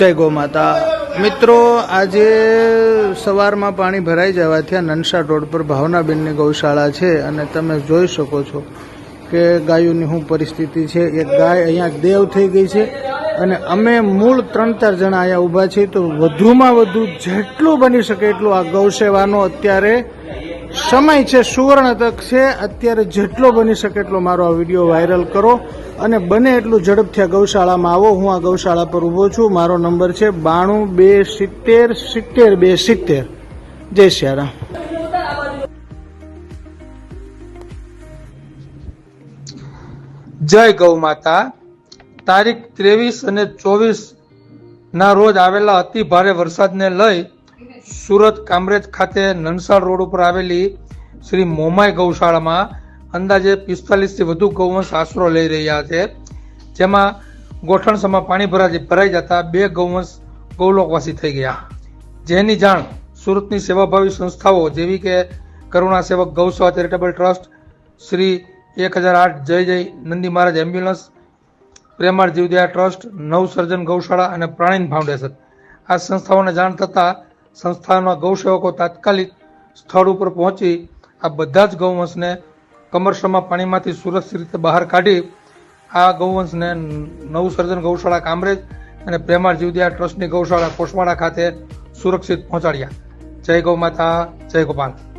જય ગૌ માતા. મિત્રો, આજે સવારમાં પાણી ભરાઈ જવાથી આ નનસા રોડ પર ભાવનાબેનની ગૌશાળા છે અને તમે જોઈ શકો છો કે ગાયોની શું પરિસ્થિતિ છે. એક ગાય અહીંયા દેવ થઈ ગઈ છે અને અમે મૂળ ત્રણ ચાર જણા અહીંયા ઊભા છીએ તો વધુમાં વધુ જેટલું બની શકે એટલું આ ગૌસેવાનો અત્યારે સમય છે, સુવર્ણ તક છે, અત્યારે જેટલો બની શકે એટલો મારો આ વીડિયો વાયરલ કરો. અને બને એટલું ઝડપથી આ ગૌશાળામાં આવો. હું આ ગૌશાળા પર ઊભો છું. મારો નંબર છે બાણું બે સિત્તેર સિત્તેર બે સિત્તેર. જય સિયારામ. જય ગૌ માતા. તારીખ ત્રેવીસ અને ચોવીસ ના રોજ આવેલા અતિ ભારે વરસાદને લઈ સુરત કામરેજ ખાતે નનસાડ રોડ ઉપર આવેલી શ્રી મોમાઈ ગૌશાળામાં અંદાજે પિસ્તાલીસથી વધુ ગૌવંશ આશરો લઈ રહ્યા છે. જેમાં ગોઠણસમાં પાણી ભરાજી ભરાઈ જતા બે ગૌવંશ ગૌલોકવાસી થઈ ગયા. જેની જાણ સુરતની સેવાભાવી સંસ્થાઓ જેવી કે કરુણા સેવક ગૌસેવા ચેરિટેબલ ટ્રસ્ટ, શ્રી એક હજાર આઠ જય જય નંદી મહારાજ એમ્બ્યુલન્સ, પ્રેમાળ જીવદયા ટ્રસ્ટ, નવસર્જન ગૌશાળા અને પ્રાણીન ફાઉન્ડેશન. આ સંસ્થાઓને જાણ થતાં સંસ્થાના ગૌસેવકો તાત્કાલિક સ્થળ ઉપર પહોંચી આ બધા જ ગૌવંશને કમરસમાં પાણીમાંથી સુરક્ષિત રીતે બહાર કાઢી આ ગૌવંશને નવું સર્જન ગૌશાળા કામરેજ અને પ્રેમાળ જીવદયા ટ્રસ્ટની ગૌશાળા કોસમાળા ખાતે સુરક્ષિત પહોંચાડ્યા. જય ગૌ માતા, જય ગોપાલ.